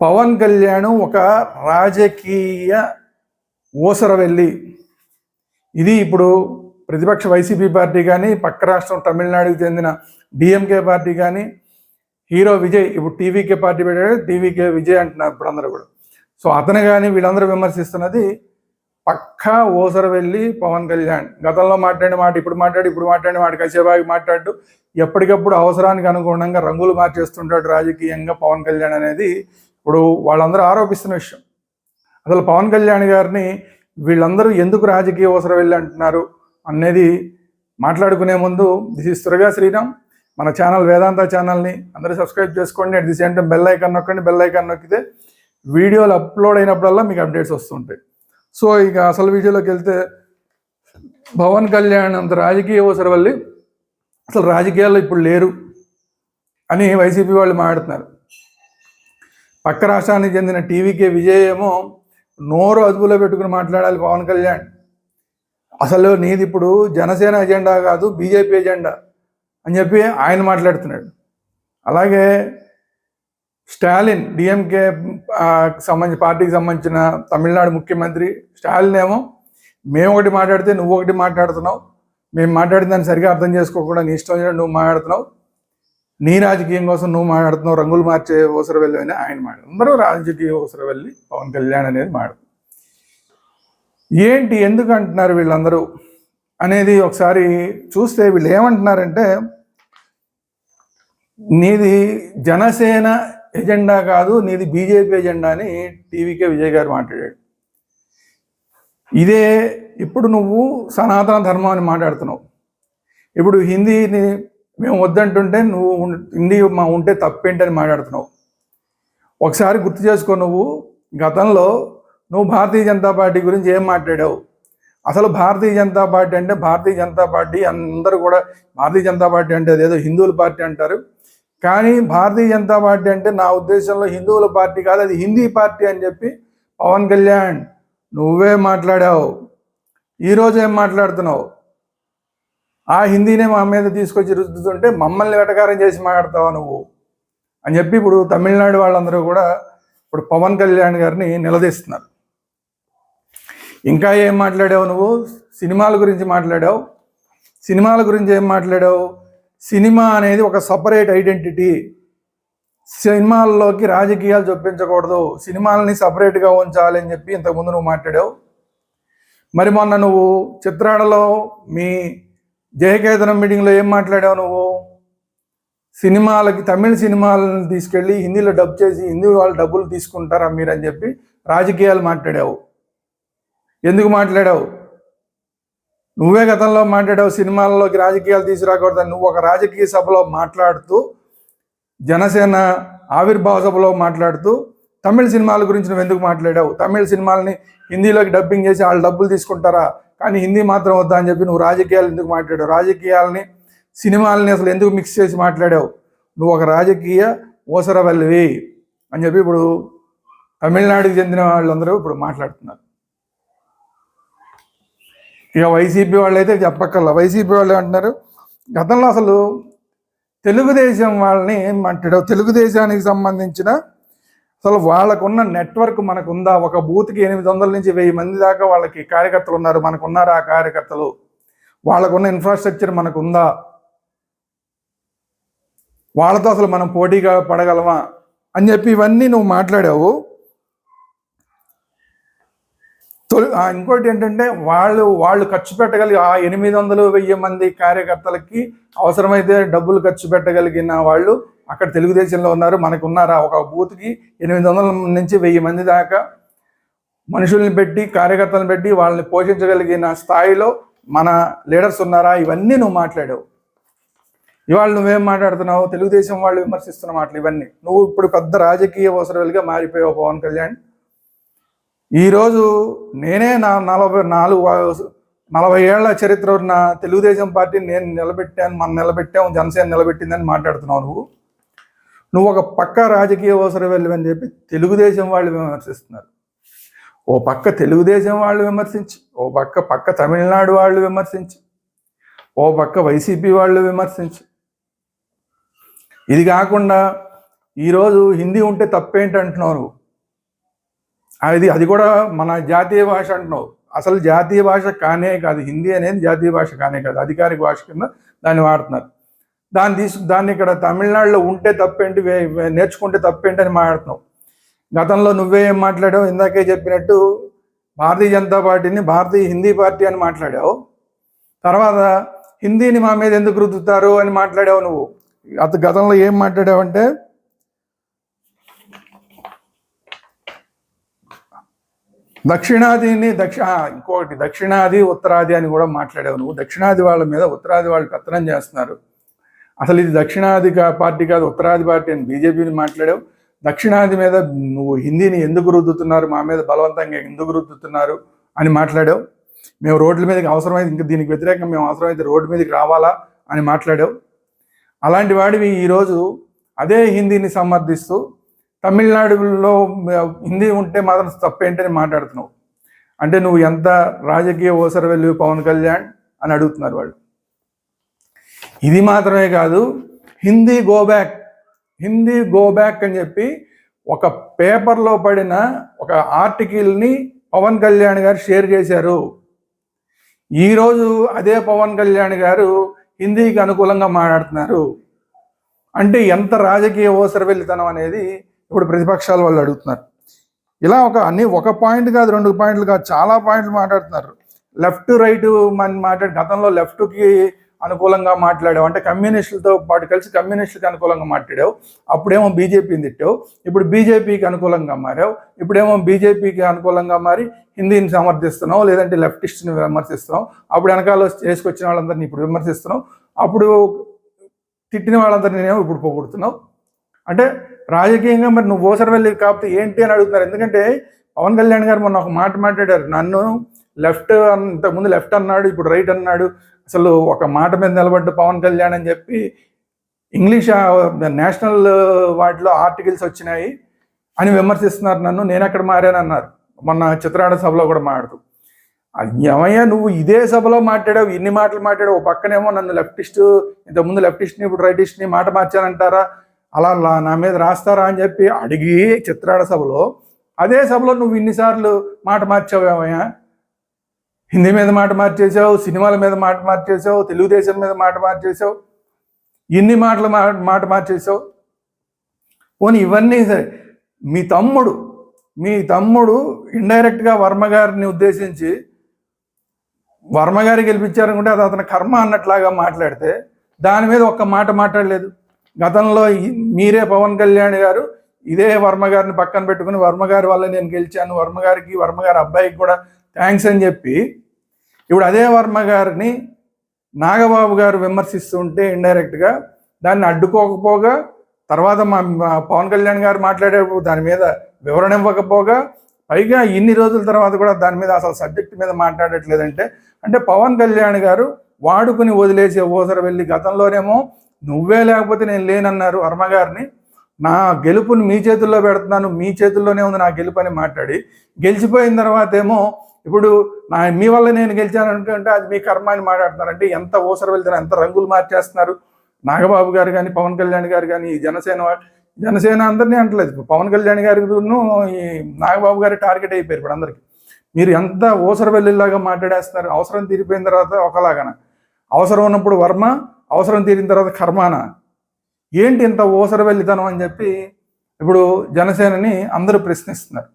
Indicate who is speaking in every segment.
Speaker 1: పవన్ కళ్యాణ్ ఒక రాజకీయ ఊసర వెళ్ళి ఇది ఇప్పుడు ప్రతిపక్ష వైసీపీ పార్టీ కానీ పక్క రాష్ట్రం తమిళనాడుకి చెందిన డిఎంకే పార్టీ కానీ హీరో విజయ్ ఇప్పుడు టీవీకే పార్టీ పెట్టాడు టీవీకే విజయ్ అంటున్నారు ఇప్పుడు అందరూ కూడా. సో అతను కానీ వీళ్ళందరూ విమర్శిస్తున్నది పక్కా ఓసర వెళ్ళి పవన్ కళ్యాణ్. గతంలో మాట్లాడిన మాట ఇప్పుడు మాట్లాడి ఇప్పుడు మాట్లాడిన మాట కసేబాగి మాట్లాడు ఎప్పటికప్పుడు అవసరానికి అనుగుణంగా రంగులు మార్చేస్తుంటాడు రాజకీయంగా పవన్ కళ్యాణ్ అనేది. ఇప్పుడు వాళ్ళందరూ ఆరోపిస్తున్న విషయం. అసలు పవన్ కళ్యాణ్ గారిని వీళ్ళందరూ ఎందుకు రాజకీయ అవసరం వెళ్ళి అంటున్నారు అనేది మాట్లాడుకునే ముందు దిస్ ఇస్ త్వరగా శ్రీరామ్ మన ఛానల్ వేదాంత ఛానల్ని అందరూ సబ్స్క్రైబ్ చేసుకోండి. At the same time bell icon నొక్కండి. బెల్ ఐకాన్ నొక్కితే వీడియోలు అప్లోడ్ అయినప్పుడల్లా మీకు అప్డేట్స్ వస్తుంటాయి. సో ఇక అసలు వీడియోలోకి వెళ్తే పవన్ కళ్యాణ్ అంత రాజకీయ అవసరం వల్లి అసలు రాజకీయాల్లో ఇప్పుడు లేరు అని వైసీపీ వాళ్ళు మాట్లాడుతున్నారు. పక్క రాష్ట్రానికి చెందిన టీవీకే విజయ్ ఏమో నోరు అదుపులో పెట్టుకుని మాట్లాడాలి పవన్ కళ్యాణ్. అసలు నీది ఇప్పుడు జనసేన ఎజెండా కాదు బీజేపీ ఎజెండా అని చెప్పి ఆయన మాట్లాడుతున్నాడు. అలాగే స్టాలిన్ డిఎంకే సంబంధించి పార్టీకి సంబంధించిన తమిళనాడు ముఖ్యమంత్రి స్టాలిన్ ఏమో మేము ఒకటి మాట్లాడితే నువ్వు ఒకటి మాట్లాడుతున్నావు. మేము మాట్లాడిన దాన్ని సరిగా అర్థం చేసుకోకుండా నీ ఇష్టం నువ్వు మాట్లాడుతున్నావు. నీ రాజకీయం కోసం నువ్వు మాట్లాడుతున్నావు రంగులు మార్చే అవసరం వెళ్ళి అని ఆయన మాట అందరూ రాజకీయ అవసరం వెళ్ళి పవన్ కళ్యాణ్ అనేది మాట ఏంటి ఎందుకు అంటున్నారు వీళ్ళందరూ అనేది ఒకసారి చూస్తే వీళ్ళు ఏమంటున్నారంటే నీది జనసేన ఎజెండా కాదు నీది బీజేపీ ఎజెండా అని టీవీకే విజయ్ గారు మాట్లాడాడు. ఇదే ఇప్పుడు నువ్వు సనాతన ధర్మాన్ని మాట్లాడుతున్నావు. ఇప్పుడు హిందీని మేము వద్దంటుంటే నువ్వు ఇన్ని మా ఉంటే తప్పేంటని మాట్లాడుతున్నావు. ఒకసారి గుర్తు చేసుకో నువ్వు గతంలో నువ్వు భారతీయ జనతా పార్టీ గురించి ఏం మాట్లాడావు? అసలు భారతీయ జనతా పార్టీ అంటే భారతీయ జనతా పార్టీ అందరూ కూడా భారతీయ జనతా పార్టీ అంటే అదేదో హిందువుల పార్టీ అంటారు. కానీ భారతీయ జనతా పార్టీ అంటే నా ఉద్దేశంలో హిందువుల పార్టీ కాదు అది హిందీ పార్టీ అని చెప్పి పవన్ కళ్యాణ్ నువ్వే మాట్లాడావు. ఈరోజు ఏం మాట్లాడుతున్నావు? ఆ హిందీనే మా మీద తీసుకొచ్చి రుద్దుతుంటే మమ్మల్ని వెటకారం చేసి మాట్లాడతావా నువ్వు? అని చెప్పి ఇప్పుడు తమిళనాడు వాళ్ళందరూ కూడా ఇప్పుడు పవన్ కళ్యాణ్ గారిని నిలదీస్తున్నారు. ఇంకా ఏం మాట్లాడావు నువ్వు? సినిమాల గురించి మాట్లాడావు. సినిమాల గురించి ఏం మాట్లాడావు? సినిమా అనేది ఒక సపరేట్ ఐడెంటిటీ. సినిమాల్లోకి రాజకీయాలు చొప్పించకూడదు. సినిమాలని సపరేట్గా ఉంచాలి అని చెప్పి ఇంతకుముందు నువ్వు మాట్లాడావు. మరి మొన్న నువ్వు చిత్రాడలో మీ జయకేతనం మీటింగ్లో ఏం మాట్లాడావు నువ్వు? సినిమాలకి తమిళ సినిమాలను తీసుకెళ్ళి హిందీలో డబ్ చేసి హిందీ వాళ్ళు డబ్బులు తీసుకుంటారా మీరు అని చెప్పి రాజకీయాలు మాట్లాడావు. ఎందుకు మాట్లాడావు? నువ్వే గతంలో మాట్లాడావు సినిమాల్లోకి రాజకీయాలు తీసుకురాకూడదని నువ్వు ఒక రాజకీయ సభలో మాట్లాడుతూ జనసేన ఆవిర్భావ సభలో మాట్లాడుతూ తమిళ సినిమాల గురించి నువ్వు ఎందుకు మాట్లాడావు? తమిళ సినిమాలని హిందీలోకి డబ్బింగ్ చేసి వాళ్ళు డబ్బులు తీసుకుంటారా? కానీ హిందీ మాత్రం వద్దా అని చెప్పి నువ్వు రాజకీయాలు ఎందుకు మాట్లాడావు? రాజకీయాలని సినిమాలని అసలు ఎందుకు మిక్స్ చేసి మాట్లాడావు? నువ్వు ఒక రాజకీయ ఓసరవల్లివి అని చెప్పి ఇప్పుడు తమిళనాడుకి చెందిన వాళ్ళందరూ ఇప్పుడు మాట్లాడుతున్నారు. ఇక వైసీపీ వాళ్ళు అయితే చెప్పక్కర్లా. వైసీపీ వాళ్ళు అంటున్నారు గతంలో అసలు తెలుగుదేశం వాళ్ళని మాట్లాడావు. తెలుగుదేశానికి సంబంధించిన అసలు వాళ్ళకున్న నెట్వర్క్ మనకు ఉందా ఒక బూత్కి ఎనిమిది వందల నుంచి వెయ్యి మంది దాకా వాళ్ళకి కార్యకర్తలు ఉన్నారు. మనకు ఉన్నారు ఆ కార్యకర్తలు? వాళ్ళకున్న ఇన్ఫ్రాస్ట్రక్చర్ మనకు ఉందా వాళ్ళతో అసలు మనం పోటీగా పడగలమా? అని చెప్పి ఇవన్నీ నువ్వు మాట్లాడావు. తొలి ఇంకోటి ఏంటంటే వాళ్ళు వాళ్ళు ఖర్చు పెట్టగలిగి ఆ ఎనిమిది వందలు వెయ్యి మంది కార్యకర్తలకి అవసరమైతే డబ్బులు ఖర్చు పెట్టగలిగిన వాళ్ళు అక్కడ తెలుగుదేశంలో ఉన్నారు. మనకు ఉన్నారా ఒక బూత్కి ఎనిమిది వందల నుంచి వెయ్యి మంది దాకా మనుషుల్ని పెట్టి కార్యకర్తలను పెట్టి వాళ్ళని పోషించగలిగిన స్థాయిలో మన లీడర్స్ ఉన్నారా? ఇవన్నీ నువ్వు మాట్లాడావు. ఇవాళ నువ్వేం మాట్లాడుతున్నావు? తెలుగుదేశం వాళ్ళు విమర్శిస్తున్న మాటలు ఇవన్నీ. నువ్వు ఇప్పుడు పెద్ద రాజకీయ అవసరాలుగా మారిపోయావు పవన్ కళ్యాణ్. ఈరోజు నేనే నా నలభై నాలుగు నలభై ఏళ్ళ చరిత్ర ఉన్న తెలుగుదేశం పార్టీని నేను నిలబెట్టాను మనం నిలబెట్టాము జనసేన నిలబెట్టిందని మాట్లాడుతున్నావు నువ్వు. నువ్వు ఒక పక్క రాజకీయ అవసరం వెళ్ళవని చెప్పి తెలుగుదేశం వాళ్ళు విమర్శిస్తున్నారు. ఓ పక్క తెలుగుదేశం వాళ్ళు విమర్శించి ఓ పక్క పక్క తమిళనాడు వాళ్ళు విమర్శించి ఓ పక్క వైసీపీ వాళ్ళు విమర్శించి. ఇది కాకుండా ఈరోజు హిందీ ఉంటే తప్పేంటి అంటున్నావు నువ్వు? అది అది కూడా మన జాతీయ భాష అంటున్నావు. అసలు జాతీయ భాష కానే కాదు. హిందీ అనేది జాతీయ భాష కానే కాదు. అధికారిక భాష కింద దాన్ని వాడుతున్నారు. దాన్ని తీసు దాన్ని ఇక్కడ తమిళనాడులో ఉంటే తప్పేంటి నేర్చుకుంటే తప్పేంటి అని మాట్లాడుతున్నావు. గతంలో నువ్వే ఏం మాట్లాడావు? ఇందాకే చెప్పినట్టు భారతీయ జనతా పార్టీని భారతీయ హిందీ పార్టీ అని మాట్లాడావు. తర్వాత హిందీని మా మీద ఎందుకు రుద్దుతారు అని మాట్లాడావు నువ్వు. అత గతంలో ఏం మాట్లాడావంటే దక్షిణాదిని దక్షిణ ఇంకొకటి దక్షిణాది ఉత్తరాది అని కూడా మాట్లాడావు నువ్వు దక్షిణాది వాళ్ళ మీద ఉత్తరాది వాళ్ళు పెత్తనం చేస్తున్నారు. అసలు ఇది దక్షిణాది పార్టీ కాదు ఉత్తరాది పార్టీ అని బీజేపీని మాట్లాడావు. దక్షిణాది మీద నువ్వు హిందీని ఎందుకు రుద్దుతున్నారు? మా మీద బలవంతంగా ఎందుకు రుద్దుతున్నారు? అని మాట్లాడావు. మేము రోడ్ల మీదకి అవసరమైతే ఇంకా దీనికి వ్యతిరేకంగా మేము అవసరమైతే రోడ్డు మీదకి రావాలా? అని మాట్లాడావు. అలాంటి వాడివి ఈరోజు అదే హిందీని సమర్థిస్తూ తమిళనాడులో హిందీ ఉంటే మాత్రం తప్పేంటని మాట్లాడుతున్నావు. అంటే నువ్వు ఎంత రాజకీయ ఓసర వెళ్ళి పవన్ కళ్యాణ్ అని అడుగుతున్నారు వాళ్ళు. ఇది మాత్రమే కాదు Hindi go back Hindi go back అని చెప్పి ఒక పేపర్లో పడిన ఒక ఆర్టికల్ని పవన్ కళ్యాణ్ గారు షేర్ చేశారు. ఈరోజు అదే పవన్ కళ్యాణ్ గారు హిందీకి అనుకూలంగా మాట్లాడుతున్నారు. అంటే ఎంత రాజకీయ ఓసరవెల్లితనం అనేది ఇప్పుడు ప్రతిపక్షాల వాళ్ళు అడుగుతున్నారు. ఇలా ఒక అన్ని ఒక పాయింట్ కాదు రెండు పాయింట్లు కాదు చాలా పాయింట్లు మాట్లాడుతున్నారు. లెఫ్ట్ రైట్ మన మాట్లాడి గతంలో లెఫ్ట్కి అనుకూలంగా మాట్లాడావు. అంటే కమ్యూనిస్టులతో పాటు కలిసి కమ్యూనిస్టులకు అనుకూలంగా మాట్లాడావు. అప్పుడేమో బీజేపీని తిట్టావు. ఇప్పుడు బీజేపీకి అనుకూలంగా మారావు. ఇప్పుడేమో బీజేపీకి అనుకూలంగా మారి హిందీని సమర్థిస్తున్నావు లేదంటే లెఫ్టిస్ట్ని విమర్శిస్తున్నావు. అప్పుడు వెనకాల చేసుకొచ్చిన వాళ్ళందరినీ ఇప్పుడు విమర్శిస్తున్నావు. అప్పుడు తిట్టిన వాళ్ళందరినీ ఇప్పుడు పోగొడుతున్నావు. అంటే రాజకీయంగా మరి నువ్వు ఓసర వెళ్ళి కాకపోతే ఏంటి అని అడుగుతున్నారు. ఎందుకంటే పవన్ కళ్యాణ్ గారు మొన్న ఒక మాట మాట్లాడారు. నన్ను లెఫ్ట్ ఇంతకుముందు లెఫ్ట్ అన్నాడు ఇప్పుడు రైట్ అన్నాడు. అసలు ఒక మాట మీద నిలబడ్డ పవన్ కళ్యాణ్ అని చెప్పి ఇంగ్లీష్ నేషనల్ వాటిలో ఆర్టికల్స్ వచ్చినాయి అని విమర్శిస్తున్నారు నన్ను. నేను ఎక్కడ మారానన్నారు మొన్న చిత్రాడ సభలో కూడా మాట్లాడుతూ. ఏమయ్యా నువ్వు ఇదే సభలో మాట్లాడావు ఇన్ని మాటలు మాట్లాడావు. పక్కనేమో నన్ను లెఫ్టిస్ట్ ఇంతకుముందు లెఫ్టిస్ట్ని ఇప్పుడు రైటిస్ట్ని మాట మార్చానంటారా? అలా లా- నా మీద రాస్తారా అని చెప్పి అడిగి చిత్రాడ సభలో అదే సభలో నువ్వు ఇన్నిసార్లు మాట మార్చావేమయ్యా? హిందీ మీద మాట మార్చేసావు సినిమాల మీద మాట మార్చేసావు తెలుగుదేశం మీద మాట మార్చేసావు ఇన్ని మాటలు మా మాట మార్చేసావు పోనీ ఇవన్నీ సరే మీ తమ్ముడు మీ తమ్ముడు ఇండైరెక్ట్గా వర్మ గారిని ఉద్దేశించి వర్మ గారి గెలిపించారనుకుంటే అది అతని కర్మ అన్నట్లాగా మాట్లాడితే దాని మీద ఒక్క మాట మాట్లాడలేదు. గతంలో మీరే పవన్ కళ్యాణ్ గారు ఇదే వర్మ గారిని పక్కన పెట్టుకుని వర్మ గారి వల్ల నేను గెలిచాను వర్మ గారికి వర్మ గారి అబ్బాయికి కూడా థ్యాంక్స్ అని చెప్పి ఇప్పుడు అదే వర్మ గారిని నాగబాబు గారు విమర్శిస్తుంటే ఇండైరెక్ట్గా దాన్ని అడ్డుకోకపోగా తర్వాత మా పవన్ కళ్యాణ్ గారు మాట్లాడేటప్పుడు దాని మీద వివరణ ఇవ్వకపోగా పైగా ఇన్ని రోజుల తర్వాత కూడా దాని మీద అసలు సబ్జెక్ట్ మీద మాట్లాడట్లేదంటే అంటే పవన్ కళ్యాణ్ గారు వాడుకుని వదిలేసే ఓసర వెళ్ళి గతంలోనేమో నువ్వే లేకపోతే నేను లేనన్నారు వర్మ గారిని. నా గెలుపుని మీ చేతుల్లో పెడుతున్నాను మీ చేతుల్లోనే ఉంది నా గెలుపు అని మాట్లాడి గెలిచిపోయిన తర్వాత ఏమో ఇప్పుడు నా మీ వల్ల నేను గెలిచాను అనుకుంటే అది మీ కర్మ అని మాట్లాడుతున్నారు. అంటే ఎంత ఓసర వెళ్తున్నారు ఎంత రంగులు మార్చేస్తున్నారు. నాగబాబు గారు కానీ పవన్ కళ్యాణ్ గారు కానీ ఈ జనసేన జనసేన అందరినీ అంటలేదు. ఇప్పుడు పవన్ కళ్యాణ్ గారిను ఈ నాగబాబు గారి టార్గెట్ అయిపోయారు ఇప్పుడు అందరికీ. మీరు ఎంత ఓసర వెళ్ళేలాగా మాట్లాడేస్తున్నారు. అవసరం తీరిపోయిన తర్వాత ఒకలాగాన? అవసరం ఉన్నప్పుడు వర్మ అవసరం తీరిన తర్వాత కర్మాన. ఏంటి ఇంత ఓసర వెళ్ళితనం అని చెప్పి ఇప్పుడు జనసేనని అందరూ ప్రశ్నిస్తున్నారు.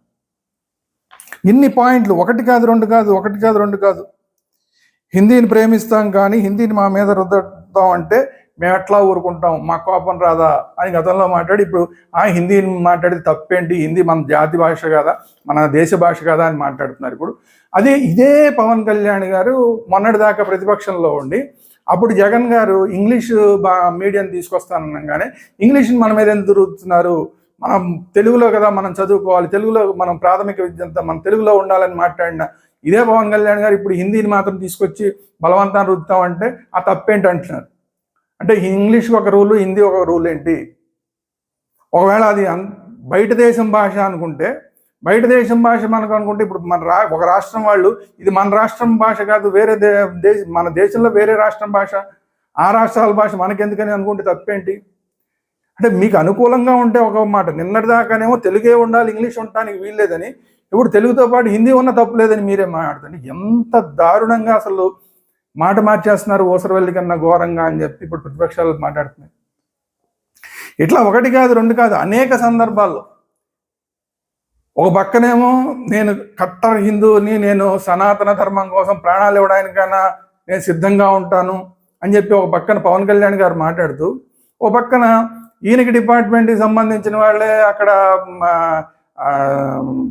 Speaker 1: ఇన్ని పాయింట్లు ఒకటి కాదు రెండు కాదు ఒకటి కాదు రెండు కాదు. హిందీని ప్రేమిస్తాం కానీ హిందీని మా మీద రుద్దడం అంటే మేము ఎట్లా ఊరుకుంటాం? మా కోపం రాదా? అని గతంలో మాట్లాడి ఇప్పుడు ఆ హిందీని మాట్లాడితే తప్పేంటి? హిందీ మన జాతి భాష కదా? మన దేశ భాష కదా? అని మాట్లాడుతున్నారు ఇప్పుడు. అదే ఇదే పవన్ కళ్యాణ్ గారు మొన్నటిదాకా ప్రతిపక్షంలో ఉండి అప్పుడు జగన్ గారు ఇంగ్లీష్ బా మీడియం తీసుకొస్తానగానే ఇంగ్లీష్ని మన మీద ఎందుకు రుద్దుతున్నారు మనం తెలుగులో కదా మనం చదువుకోవాలి తెలుగులో మనం ప్రాథమిక విద్య అంతా మనం తెలుగులో ఉండాలని మాట్లాడిన ఇదే పవన్ కళ్యాణ్ గారు ఇప్పుడు హిందీని మాత్రం తీసుకొచ్చి బలవంతాన్ని రుద్దుతామంటే ఆ తప్పేంటి అంటున్నారు? అంటే ఇంగ్లీష్ ఒక రూలు హిందీ ఒక రూల్ ఏంటి ఒకవేళ అది బయట దేశం భాష అనుకుంటే బయట దేశం భాష మనకు అనుకుంటే ఇప్పుడు మన రా ఒక రాష్ట్రం వాళ్ళు ఇది మన రాష్ట్రం భాష కాదు వేరే దే దేశ మన దేశంలో వేరే రాష్ట్రం భాష ఆ రాష్ట్రాల భాష మనకెందుకని అనుకుంటే తప్పేంటి? అంటే మీకు అనుకూలంగా ఉంటే ఒక మాట నిన్నటిదాకానేమో తెలుగే ఉండాలి ఇంగ్లీష్ ఉండటానికి వీల్లేదని ఇప్పుడు తెలుగుతో పాటు హిందీ ఉన్న తప్పు లేదని మీరే మాట్లాడుతుంది ఎంత దారుణంగా అసలు మాట మార్చేస్తున్నారు ఓసరవెల్లి కన్నా ఘోరంగా అని చెప్పి ఇప్పుడు ప్రతిపక్షాలు మాట్లాడుతున్నాయి. ఇట్లా ఒకటి కాదు రెండు కాదు అనేక సందర్భాల్లో ఒక పక్కనేమో నేను కట్టర్ హిందువుని నేను సనాతన ధర్మం కోసం ప్రాణాలు ఇవ్వడానికైనా నేను సిద్ధంగా ఉంటాను అని చెప్పి ఒక పక్కన పవన్ కళ్యాణ్ గారు మాట్లాడుతూ ఒక పక్కన ఈయనకి డిపార్ట్మెంట్కి సంబంధించిన వాళ్ళే అక్కడ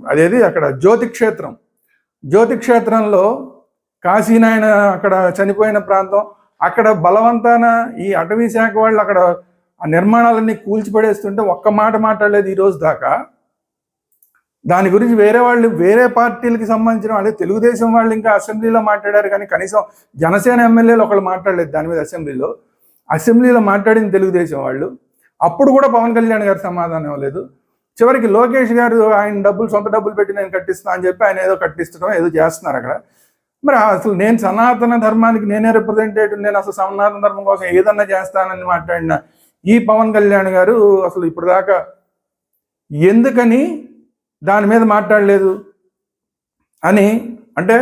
Speaker 1: అదేది అక్కడ జ్యోతి క్షేత్రం జ్యోతి క్షేత్రంలో కాశీనాయన అక్కడ చనిపోయిన ప్రాంతం అక్కడ బలవంతాన ఈ అటవీ శాఖ వాళ్ళు అక్కడ ఆ నిర్మాణాలన్నీ కూల్చిపడేస్తుంటే ఒక్క మాట మాట్లాడలేదు ఈరోజు దాకా. దాని గురించి వేరే వాళ్ళు వేరే పార్టీలకి సంబంధించిన వాళ్ళు తెలుగుదేశం వాళ్ళు ఇంకా అసెంబ్లీలో మాట్లాడారు కానీ కనీసం జనసేన ఎమ్మెల్యేలు ఒకళ్ళు మాట్లాడలేదు దాని మీద అసెంబ్లీలో. అసెంబ్లీలో మాట్లాడింది తెలుగుదేశం వాళ్ళు. అప్పుడు కూడా పవన్ కళ్యాణ్ గారు సమాధానం ఇవ్వలేదు. చివరికి లోకేష్ గారు ఆయన డబ్బులు సొంత డబ్బులు పెట్టి నేను కట్టిస్తాను అని చెప్పి ఆయన ఏదో కట్టిస్తడం ఏదో చేస్తున్నారు అక్కడ. మరి అసలు నేను సనాతన ధర్మానికి నేనే రిప్రజెంటేటివ్ నేను అసలు సనాతన ధర్మం కోసం ఏదన్నా చేస్తానని మాట్లాడిన ఈ పవన్ కళ్యాణ్ గారు అసలు ఇప్పుడు దాకా ఎందుకని దాని మీద మాట్లాడలేదు అని అంటే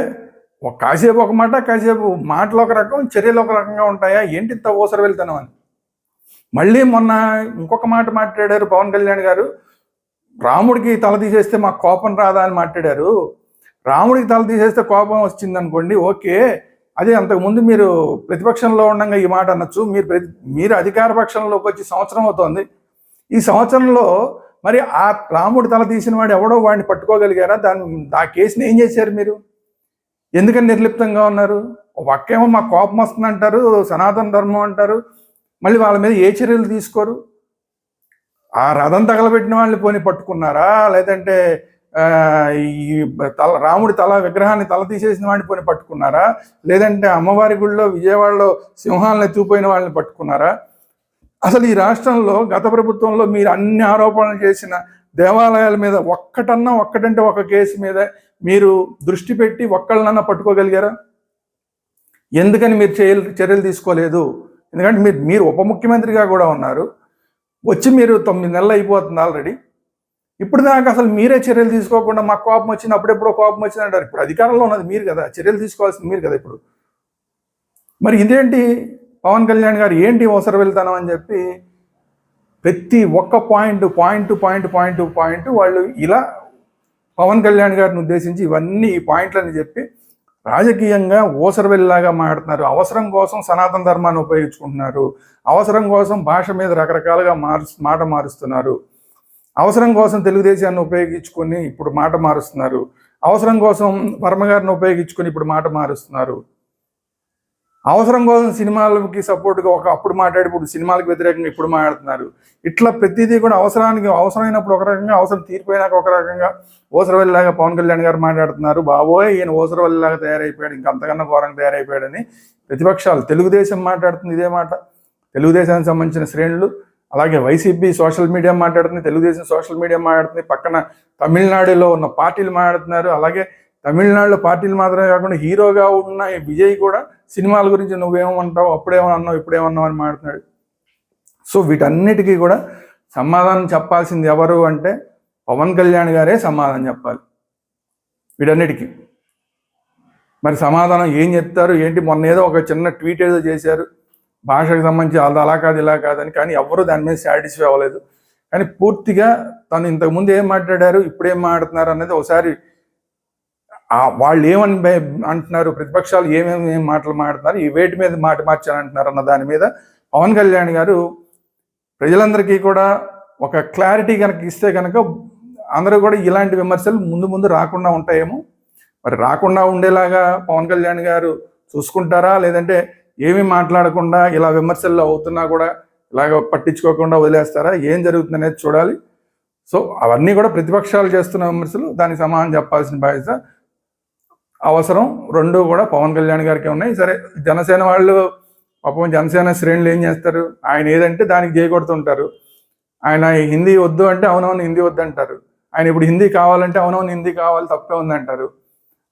Speaker 1: ఒక కాసేపు ఒక మాట కాసేపు మాటలు ఒక రకం చర్యలు ఒక రకంగా ఉంటాయా? ఏంటి ఇంత ఓసర వెళ్తాను అని. మళ్ళీ మొన్న ఇంకొక మాట మాట్లాడారు పవన్ కళ్యాణ్ గారు. రాముడికి తల తీసేస్తే మాకు కోపం రాదా అని మాట్లాడారు. రాముడికి తల తీసేస్తే కోపం వచ్చింది అనుకోండి ఓకే. అదే అంతకుముందు మీరు ప్రతిపక్షంలో ఉండగా ఈ మాట అనొచ్చు. మీరు ప్రతి మీరు అధికార పక్షంలోకి వచ్చి సంవత్సరం అవుతోంది. ఈ సంవత్సరంలో మరి ఆ రాముడు తల తీసిన వాడు ఎవడో వాడిని పట్టుకోగలిగారా? దాని ఆ కేసుని ఏం చేశారు మీరు? ఎందుకని నిర్లిప్తంగా ఉన్నారు? ఒక్కేమో మా మాకు కోపం వస్తుంది అంటారు సనాతన ధర్మం అంటారు మళ్ళీ వాళ్ళ మీద ఏ చర్యలు తీసుకోరు? ఆ రథం తగలబెట్టిన వాళ్ళని పోని పట్టుకున్నారా? లేదంటే ఈ తల రాముడి తల విగ్రహాన్ని తల తీసేసిన వాడిని పోని పట్టుకున్నారా? లేదంటే అమ్మవారి గుడిలో విజయవాడలో సింహాలను ఎత్తుకుపోయిన వాళ్ళని పట్టుకున్నారా? అసలు ఈ రాష్ట్రంలో గత ప్రభుత్వంలో మీరు అన్ని ఆరోపణలు చేసిన దేవాలయాల మీద ఒక్కటన్నా ఒక్కటంటే ఒక కేసు మీద మీరు దృష్టి పెట్టి ఒక్కళ్ళనన్నా పట్టుకోగలిగారా? ఎందుకని మీరు చర్యలు చర్యలు తీసుకోలేదు? ఎందుకంటే మీరు మీరు ఉప ముఖ్యమంత్రిగా కూడా ఉన్నారు. వచ్చి మీరు తొమ్మిది నెలలు అయిపోతుంది ఆల్రెడీ. ఇప్పుడు దాకా అసలు మీరే చర్యలు తీసుకోకుండా మాకు కోపం వచ్చింది అప్పుడెప్పుడో కోపం వచ్చింది అంటారు. ఇప్పుడు అధికారంలో ఉన్నది మీరు కదా చర్యలు తీసుకోవాల్సింది మీరు కదా ఇప్పుడు. మరి ఇదేంటి? పవన్ కళ్యాణ్ గారు ఏంటి అవసరం వెళ్తాను అని చెప్పి ప్రతి ఒక్క point point point point point వాళ్ళు ఇలా పవన్ కళ్యాణ్ గారిని ఉద్దేశించి ఇవన్నీ ఈ పాయింట్లని చెప్పి రాజకీయంగా ఓసరవెల్లాగా మాట్లాడుతున్నారు. అవసరం కోసం సనాతన ధర్మాన్ని ఉపయోగించుకుంటున్నారు. అవసరం కోసం భాష మీద రకరకాలుగా మారు మాట మారుస్తున్నారు. అవసరం కోసం తెలుగుదేశాన్ని ఉపయోగించుకొని ఇప్పుడు మాట మారుస్తున్నారు. అవసరం కోసం వర్మగారిని ఉపయోగించుకొని ఇప్పుడు మాట మారుస్తున్నారు. అవసరం కోసం సినిమాలకి సపోర్ట్గా ఒక అప్పుడు మాట్లాడి ఇప్పుడు సినిమాలకు వ్యతిరేకంగా ఇప్పుడు మాట్లాడుతున్నారు. ఇట్లా ప్రతిదీ కూడా అవసరానికి అవసరమైనప్పుడు ఒక రకంగా అవసరం తీరిపోయినాక ఒక రకంగా ఓసరవల్లిలాగా పవన్ కళ్యాణ్ గారు మాట్లాడుతున్నారు. బాబోయ్ ఈయన ఓసరవల్లిలాగా తయారైపోయాడు ఇంకా అంతకన్నా ఘోరంగా తయారైపోయాడని ప్రతిపక్షాలు తెలుగుదేశం మాట్లాడుతుంది ఇదే మాట. తెలుగుదేశానికి సంబంధించిన శ్రేణులు అలాగే వైసీపీ సోషల్ మీడియా మాట్లాడుతుంది తెలుగుదేశం సోషల్ మీడియా మాట్లాడుతుంది పక్కన తమిళనాడులో ఉన్న పార్టీలు మాట్లాడుతున్నారు. అలాగే తమిళనాడులో పార్టీలు మాత్రమే కాకుండా హీరోగా ఉన్న విజయ్ కూడా సినిమాల గురించి నువ్వేమంటావు అప్పుడేమన్నావు ఇప్పుడేమన్నావు అని మాట్లాడుతున్నాడు సో వీటన్నిటికీ కూడా సమాధానం చెప్పాల్సింది ఎవరు అంటే పవన్ కళ్యాణ్ గారే సమాధానం చెప్పాలి. వీటన్నిటికీ. మరి సమాధానం ఏం చెప్తారు? ఏంటి? మొన్న ఏదో ఒక చిన్న ట్వీట్ ఏదో చేశారు. భాషకు సంబంధించి అది అలా కాదు ఇలా కాదని కానీ ఎవరు దాని మీద సాటిస్ఫై అవ్వలేదు. కానీ పూర్తిగా తను ఇంతకుముందు ఏం మాట్లాడారు ఇప్పుడు ఏం మాట్లాడుతున్నారు అనేది ఒకసారి వాళ్ళు ఏమని అంటున్నారు? ప్రతిపక్షాలు ఏమేమి మాటలు మాట్లాడుతున్నారు? ఈ వేటి మీద మాట మార్చాలంటున్నారు అన్న దాని మీద పవన్ కళ్యాణ్ గారు ప్రజలందరికీ కూడా ఒక క్లారిటీ కనుక ఇస్తే కనుక అందరూ కూడా ఇలాంటి విమర్శలు ముందు ముందు రాకుండా ఉంటాయేమో. మరి రాకుండా ఉండేలాగా పవన్ కళ్యాణ్ గారు చూసుకుంటారా? లేదంటే ఏమీ మాట్లాడకుండా ఇలా విమర్శల్లో అవుతున్నా కూడా ఇలాగ పట్టించుకోకుండా వదిలేస్తారా? ఏం జరుగుతుంది అనేది చూడాలి. సో అవన్నీ కూడా ప్రతిపక్షాలు చేస్తున్న విమర్శలు దానికి సమాధానం చెప్పాల్సిన బాధ్యత అవసరం. రెండు కూడా పవన్ కళ్యాణ్ గారికి ఉన్నాయి. సరే జనసేన వాళ్ళు పాపం జనసేన శ్రేణులు ఏం చేస్తారు? ఆయన ఏదంటే దానికి చేయకొడుతుంటారు ఆయన హిందీ వద్దు అంటే అవునవును హిందీ వద్దు అంటారు ఆయన ఇప్పుడు హిందీ కావాలంటే అవునవును హిందీ కావాలి తప్పే ఉందంటారు.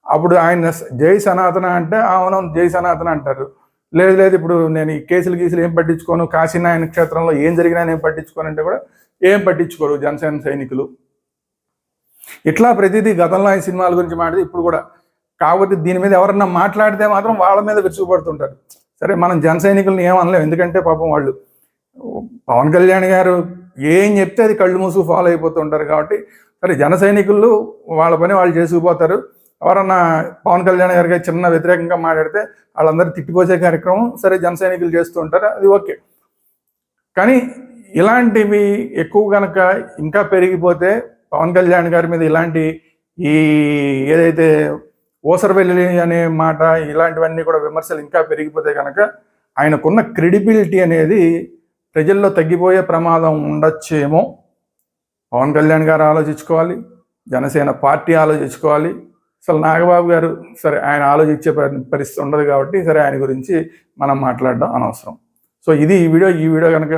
Speaker 1: అప్పుడు ఆయన జై సనాతన అంటే అవునవును జై సనాతన అంటారు. లేదు లేదు ఇప్పుడు నేను ఈ కేసులు గీసులు ఏం పట్టించుకోను? కాశీనాయన క్షేత్రంలో ఏం జరిగినా నేను పట్టించుకోను అంటే కూడా ఏం పట్టించుకోరు జనసేన సైనికులు. ఇట్లా ప్రతిదీ గతంలో ఆయన సినిమాల గురించి మాట్లాడి ఇప్పుడు కూడా కాకపోతే దీని మీద ఎవరన్నా మాట్లాడితే మాత్రం వాళ్ళ మీద విరుచుకుపడుతుంటారు. సరే మనం జన సైనికులను ఏం అనలేం. ఎందుకంటే పాపం వాళ్ళు పవన్ కళ్యాణ్ గారు ఏం చెప్తే అది కళ్ళు మూసు ఫాలో అయిపోతుంటారు కాబట్టి సరే జన సైనికులు వాళ్ళ పని వాళ్ళు చేసుకుపోతారు. ఎవరన్నా పవన్ కళ్యాణ్ గారికి చిన్న వ్యతిరేకంగా మాట్లాడితే వాళ్ళందరూ తిట్టిపోసే కార్యక్రమం సరే జన సైనికులు చేస్తూ ఉంటారు అది ఓకే. కానీ ఇలాంటివి ఎక్కువ కనుక ఇంకా పెరిగిపోతే పవన్ కళ్యాణ్ గారి మీద ఇలాంటి ఈ ఏదైతే ఓసరవెల్లి అనే మాట ఇలాంటివన్నీ కూడా విమర్శలు ఇంకా పెరిగిపోతే కనుక ఆయనకున్న క్రెడిబిలిటీ అనేది ప్రజల్లో తగ్గిపోయే ప్రమాదం ఉండొచ్చేమో. పవన్ కళ్యాణ్ గారు ఆలోచించుకోవాలి జనసేన పార్టీ ఆలోచించుకోవాలి. అసలు నాగబాబు గారు సరే ఆయన ఆలోచించే పరి- పరిస్థితి ఉండదు కాబట్టి సరే ఆయన గురించి మనం మాట్లాడడం అనవసరం. సో ఇది ఈ వీడియో ఈ వీడియో కనుక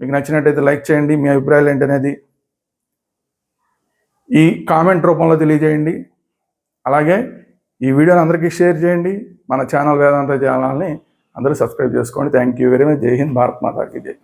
Speaker 1: మీకు నచ్చినట్టయితే లైక్ చేయండి మీ అభిప్రాయాలు ఏంటనేది ఈ కామెంట్ రూపంలో తెలియజేయండి. అలాగే ఈ వీడియోని అందరికీ షేర్ చేయండి. మన ఛానల్ వేదాంత ఛానల్ని అందరూ సబ్స్క్రైబ్ చేసుకోండి. థ్యాంక్ యూ వెరీ మచ్ జై హింద్. భారత్ మాతాకి జై.